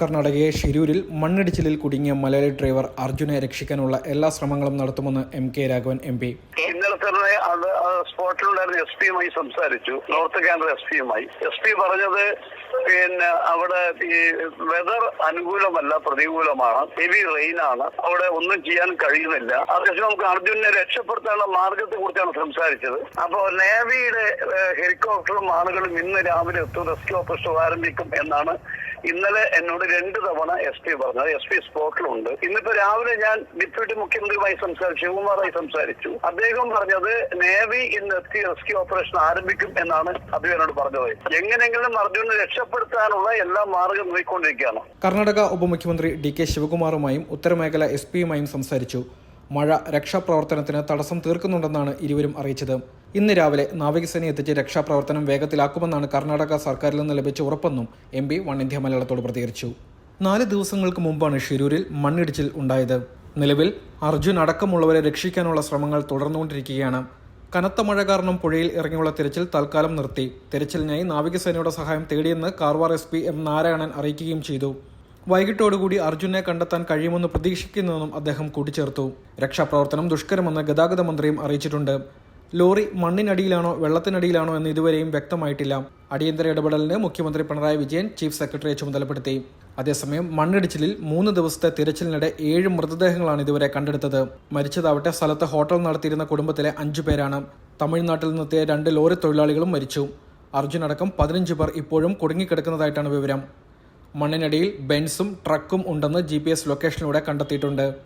കർണാടകയെ ഷിരൂരിൽ മണ്ണിടിച്ചിലിൽ കുടുങ്ങിയ മലയാളി ഡ്രൈവർ അർജുനെ രക്ഷിക്കാനുള്ള എല്ലാ ശ്രമങ്ങളും നടത്തുമെന്ന് M K Raghavan M P. ഇന്നലെ തന്നെ സ്പോട്ടിലുണ്ടായിരുന്ന എസ് പിയുമായി സംസാരിച്ചു. നോർത്ത് കേന്ദ്ര എസ് പിയുമായി. എസ് പി പറഞ്ഞത് പിന്നെ അവിടെ ഈ വെതർ അനുകൂലമല്ല പ്രതികൂലമാണ്. ഹെവി റെയിൻ ആണ് അവിടെ ഒന്നും ചെയ്യാൻ കഴിയുന്നില്ല. അതേസമയം നമുക്ക് അർജുനെ രക്ഷപ്പെടുത്താനുള്ള മാർഗത്തെ കുറിച്ചാണ് സംസാരിച്ചത്. അപ്പോൾ നേവിയുടെ ഹെലികോപ്റ്ററും ആളുകളും ഇന്ന് രാവിലെ എത്തും റെസ്ക്യൂ ഓപ്പറേഷൻ ആരംഭിക്കും എന്നാണ് ഇന്നലെ എന്നോട് രണ്ട് തവണ എസ് പി പറഞ്ഞത് എസ് പി സ്പോട്ടിലുണ്ട്. ഇന്നിപ്പോ രാവിലെ ഞാൻ ഡെപ്യൂട്ടി മുഖ്യമന്ത്രിയുമായി സംസാരിച്ചു ശിവകുമാറായി സംസാരിച്ചു. അദ്ദേഹം പറഞ്ഞത് നേവി ഇന്ന് എത്തി റെസ്ക്യൂ ഓപ്പറേഷൻ ആരംഭിക്കും എന്നാണ് അദ്ദേഹം എന്നോട് പറഞ്ഞത്. എങ്ങനെയെങ്കിലും അർജുനെ രക്ഷപ്പെടുത്താനുള്ള എല്ലാ മാർഗം നോക്കിക്കൊണ്ടിരിക്കുകയാണ്. കർണാടക ഉപമുഖ്യമന്ത്രി ഡി കെ ശിവകുമാറുമായും ഉത്തരമേഖല എസ് പിയുമായും സംസാരിച്ചു. മഴ രക്ഷാപ്രവർത്തനത്തിന് തടസ്സം തീർക്കുന്നുണ്ടെന്നാണ് ഇരുവരും അറിയിച്ചത്. ഇന്ന് രാവിലെ നാവികസേന എത്തിച്ച് രക്ഷാപ്രവർത്തനം വേഗത്തിലാക്കുമെന്നാണ് കർണാടക സർക്കാരിൽ നിന്ന് ലഭിച്ച ഉറപ്പെന്നും എം പി വൺ ഇന്ത്യ മലയാളത്തോട് പ്രതികരിച്ചു. നാല് ദിവസങ്ങൾക്ക് മുമ്പാണ് ഷിരൂരിൽ മണ്ണിടിച്ചിൽ ഉണ്ടായത്. നിലവിൽ അർജുൻ അടക്കമുള്ളവരെ രക്ഷിക്കാനുള്ള ശ്രമങ്ങൾ തുടർന്നുകൊണ്ടിരിക്കുകയാണ്. കനത്ത മഴ കാരണം പുഴയിൽ ഇറങ്ങിയുള്ള തിരച്ചിൽ തൽക്കാലം നിർത്തി. തിരച്ചിലിനായി നാവികസേനയുടെ സഹായം തേടിയെന്ന് Karwar S P M Narayanan അറിയിക്കുകയും ചെയ്തു. വൈകിട്ടോടുകൂടി അർജുനെ കണ്ടെത്താൻ കഴിയുമെന്ന് പ്രതീക്ഷിക്കുന്നുവെന്നും അദ്ദേഹം കൂട്ടിച്ചേർത്തു. രക്ഷാപ്രവർത്തനം ദുഷ്കരമെന്ന് ഗതാഗത മന്ത്രിയും അറിയിച്ചിട്ടുണ്ട്. ലോറി മണ്ണിനടിയിലാണോ വെള്ളത്തിനടിയിലാണോ എന്ന് ഇതുവരെയും വ്യക്തമായിട്ടില്ല. അടിയന്തര ഇടപെടലിന് മുഖ്യമന്ത്രി പിണറായി വിജയൻ ചീഫ് സെക്രട്ടറിയെ ചുമതലപ്പെടുത്തി. അതേസമയം മണ്ണിടിച്ചിലിൽ മൂന്ന് ദിവസത്തെ തിരച്ചിലിനിടെ ഏഴ് മൃതദേഹങ്ങളാണ് ഇതുവരെ കണ്ടെടുത്തത്. മരിച്ചതാവട്ടെ സ്ഥലത്ത് ഹോട്ടൽ നടത്തിയിരുന്ന കുടുംബത്തിലെ അഞ്ചു പേരാണ്. തമിഴ്നാട്ടിൽ നിന്നെത്തിയ രണ്ട് ലോറി തൊഴിലാളികളും മരിച്ചു. അർജുൻ അടക്കം പതിനഞ്ച് പേർ ഇപ്പോഴും കുടുങ്ങിക്കിടക്കുന്നതായിട്ടാണ് വിവരം. മണ്ണിനടിയിൽ ബെൻസും ട്രക്കും ഉണ്ടെന്ന് ജി ലൊക്കേഷനിലൂടെ കണ്ടെത്തിയിട്ടുണ്ട്.